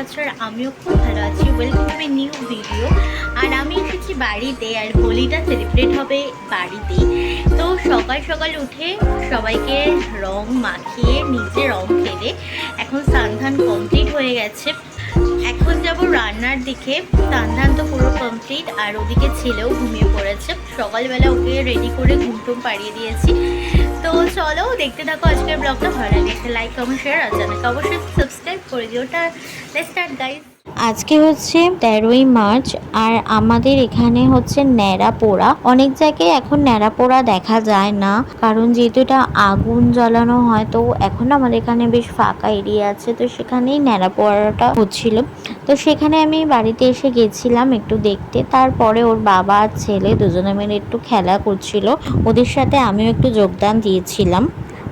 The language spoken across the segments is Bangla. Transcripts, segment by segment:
আছো আর আমিও খুব ভালো আছি। Welcome to my new video আর আমি এসেছি বাড়িতে আর হোলিটা সেলিব্রেট হবে বাড়িতে তো সকাল সকাল উঠে সবাইকে রং মাখিয়ে নিজে রং খেলে এখন স্নান কমপ্লিট হয়ে গেছে। এখন যাব রান্নার দিকে। স্নান তো পুরো কমপ্লিট আর ওদিকে ছেলেও ঘুমিয়ে পড়েছে। সকালবেলা ওকে রেডি করে ঘুম টুম পাড়িয়ে দিয়েছি। তো চলো দেখতে থাকো আজকের ব্লগটা, ভালো লাগে লাইক কমেন্ট শেয়ার আর চ্যানেলকে অবশ্যই সাবস্ক্রাইব করে দিও। ওটা লেটস গাইস আজকে হচ্ছে তেরোই মার্চ আর আমাদের এখানে হচ্ছে ন্যাড়া পোড়া। অনেক জায়গায় এখন ন্যাড়া পোড়া দেখা যায় না, কারণ যেহেতু এটা আগুন জ্বালানো হয়, তো এখন আমাদের এখানে বেশ ফাঁকা এরিয়া আছে, তো সেখানেই ন্যাড়া পোড়াটা হচ্ছিল। তো সেখানে আমি বাড়িতে এসে গেছিলাম একটু দেখতে, তারপরে ওর বাবা আর ছেলে দুজনে মিলে একটু খেলা করছিল। ওদের সাথে আমিও একটু যোগদান দিয়েছিলাম।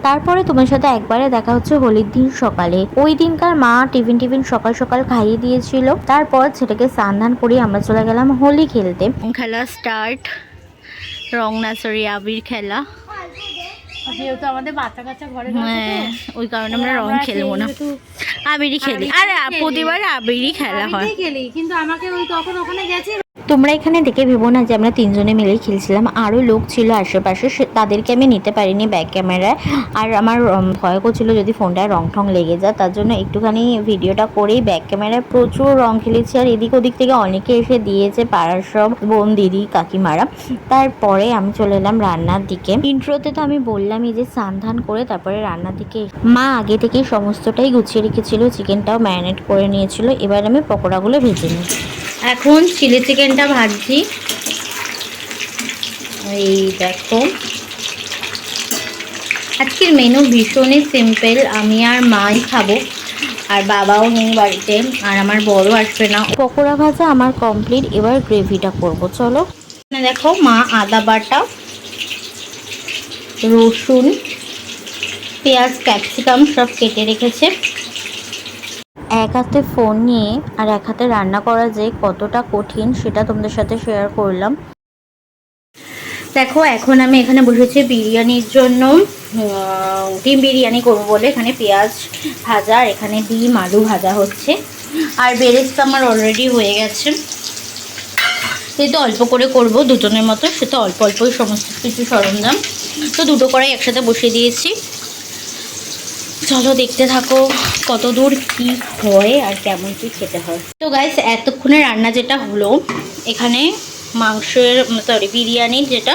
তারপরে তোমার সাথে একবারে দেখা হচ্ছে হোলির দিন সকালে। ওই দিনকার মা টিফিন টিফিন সকাল সকাল খাইয়ে দিয়েছিল। তারপর সেটাকে স্নান ধান করে আমরা চলে গেলাম হোলি খেলতে। খেলা স্টার্ট রং না সরি আবির খেলা। যেহেতু আমাদের বাচ্চা কাচ্চা ঘরে হ্যাঁ ওই কারণে আমরা রং খেলব না। আবিরই খেলি। আর প্রতিবার আবিরই খেলা হয়। খেলি। কিন্তু আমাকে ওই তখন ওখানে গেছি। তোমরা এখানে দেখে ভেবো না যে আমরা তিনজনে মিলেই খেলছিলাম। আরও লোক ছিল আশেপাশে তাদেরকে আমি নিতে পারিনি ব্যাক ক্যামেরায়। আর আমার ভয় করছিল যদি ফোনটায় রং ঠং লেগে যায় তার জন্য একটুখানি ভিডিওটা করেই ব্যাক ক্যামেরায় প্রচুর রং খেলেছি। আর এদিক ওদিক থেকে অনেকে এসে দিয়েছে পাড়ার সব বোন দিদি কাকিমারা। তারপরে আমি চলে এলাম রান্নার দিকে। ইন্ট্রোতে তো আমি বললামই যে স্নান ধান করে তারপরে রান্নার দিকে মা আগে থেকেই সমস্তটাই গুছিয়ে রেখেছিল, চিকেনটাও ম্যারিনেট করে নিয়েছিল। এবার আমি পকোড়াগুলো ভেজে নিই। এখন চিলি চিকেনটা ভাজছি। এই দেখো। আজকের মেনু ভীষণই সিম্পল। আমি আর মাই খাব। আর বাবাও নেই বাড়িতে। আর আমার বড় আসবে না। পকোড়া ভাজা আমার কমপ্লিট এবার গ্রেভিটা করব। চলো। দেখো মা আদা বাটা, রসুন, পেঁয়াজ, ক্যাপসিকাম সব কেটে রেখেছে। এক হাতে ফোন নিয়ে আর এক হাতে রান্না করা যে কতটা কঠিন সেটা তোমাদের সাথে শেয়ার করলাম। দেখো, এখন আমি এখানে বসেছি বিরিয়ানির জন্য। ডিম বিরিয়ানি করব বলে এখানে পেঁয়াজ ভাজা আর এখানে ডিম আলু ভাজা হচ্ছে। আর বেরেস্তা আমার অলরেডি হয়ে গেছে। যেহেতু অল্প করে করব দুজনের মতো সেটা অল্প অল্পই সমস্ত কিছু সরঞ্জাম। তো দুটো কড়াই একসাথে বসিয়ে দিয়েছি। চলো দেখতে থাকো কত দূর কি হয় আর কেমন কি খেতে হয়। তো গাইস এতক্ষণে রান্না যেটা হলো, এখানে মাংসের সরি বিরিয়ানির যেটা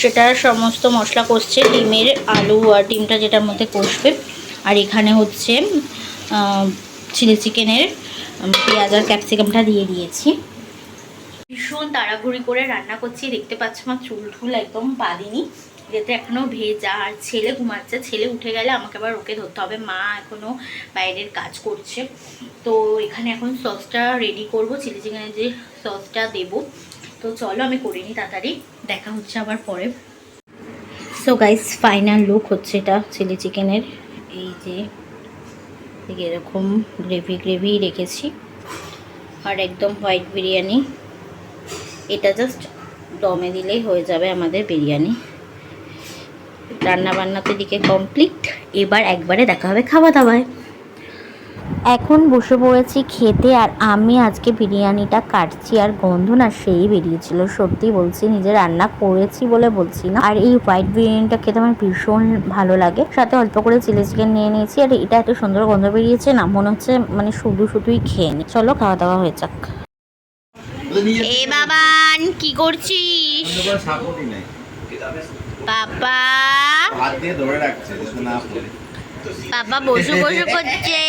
সেটার সমস্ত মশলা কষছে, ডিমের আলু আর ডিমটা যেটার মধ্যে কষবে। আর এখানে হচ্ছে চিলি চিকেনের পেঁয়াজ আর ক্যাপসিকামটা দিয়ে দিয়েছি। ভীষণ তাড়াহুড়ি করে রান্না করছি, দেখতে পাচ্ছ আমার চুল টুল একদম বাঁধিনি যেতে এখনও ভেজা, আর ছেলে ঘুমাচ্ছে, ছেলে উঠে গেলে আমাকে আবার ওকে ধরতে হবে। মা এখনও বাইরের কাজ করছে। তো এখানে এখন সসটা রেডি করব, চিলি চিকেনের যে সসটা দেব। তো চলো আমি করে নিই তাড়াতাড়ি, দেখা হচ্ছে আবার পরে। সো গাইস ফাইনাল লুক হচ্ছে এটা চিলি চিকেনের। এই যে এরকম গ্রেভি গ্রেভি রেখেছি। আর একদম হোয়াইট বিরিয়ানি। এটা জাস্ট দমে দিলেই হয়ে যাবে আমাদের বিরিয়ানি। রান্না বান্না তো দিকে কমপ্লিট এবার একবারে দেখা হবে খাওয়া দাওয়ায় এখন বসে পড়েছি খেতে আর আমি আজকে বিরিয়ানিটা কাটছি আর গন্ধ না সেই বেরিয়েছিল। সত্যি বলছি নিজে রান্না করেছি বলে বলছি না। আর এই হোয়াইট বিরিয়ানিটা খেতে আমার ভীষণ ভালো লাগে। সাথে অল্প করে চিলি চিকেন নিয়ে নিয়েছি আর এটা এত সুন্দর গন্ধ বেরিয়েছে না মনে হচ্ছে মানে শুধু শুধুই খেয়ে নি। চলো খাওয়া দাওয়া হয়ে যাক। এ বাবান কি করছিস? সাপোর্টই নাই। বাবা। হাত দিয়ে ধরে রাখছে বাবা বসু বসু করছে।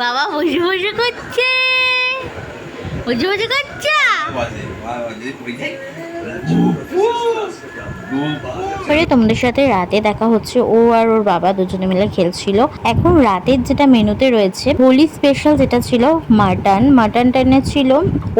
বাবা বসু বসে করছে। বসু বসু করছে? পরে তোমাদের সাথে রাতে দেখা হচ্ছে ও আর ওর বাবা দুজনে মিলে খেলছিল। এখন রাতের যেটা মেনুতে রয়েছে, হোলি স্পেশাল যেটা ছিল, মাটন। মাটনটা এনেছিল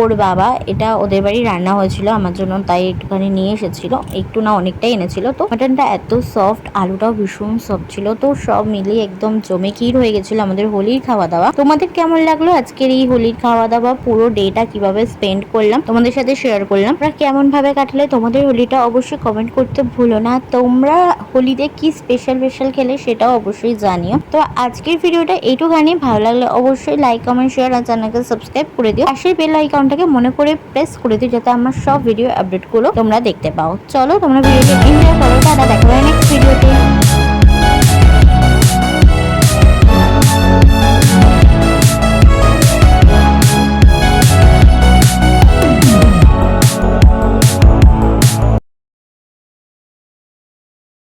ওর বাবা, এটা ওদের বাড়ি রান্না হয়েছিল, আমার জন্য তাই একটুখানি নিয়ে এসেছিল। একটু না অনেকটাই এনেছিল তো। মাটনটা এত সফট আলুটাও ভীষণ সফট ছিল তো, সব মিলিয়ে একদম জমে ক্ষীর হয়ে গেছিল আমাদের হোলির খাওয়া দাওয়া তোমাদের কেমন লাগল আজকের এই হোলির খাওয়া দাওয়া পুরো ডেটা কীভাবে স্পেন্ড করলাম? তোমাদের সাথে শেয়ার করলাম। কেমন ভাবে কাটলে? তোমাদের হোলিটা অবশ্যই কমেন্ট করতে ভুলো না। তোমরা হোলিতে কি স্পেশাল স্পেশাল খেলে সেটাও অবশ্যই জানিও। তো আজকের ভিডিওটা এইটুখানি। ভালো লাগলে অবশ্যই লাইক কমেন্ট শেয়ার আর চ্যানেলকে সাবস্ক্রাইব করে দিও। আর সেই বেল আইকনটাকে মনে করে প্রেস করে দিও যাতে আমার সব ভিডিও আপডেটগুলো তোমরা দেখতে পাও। চলো তোমরা ভিডিওটা এনজয় করো। দাদা দেখো নেক্সট ভিডিওতে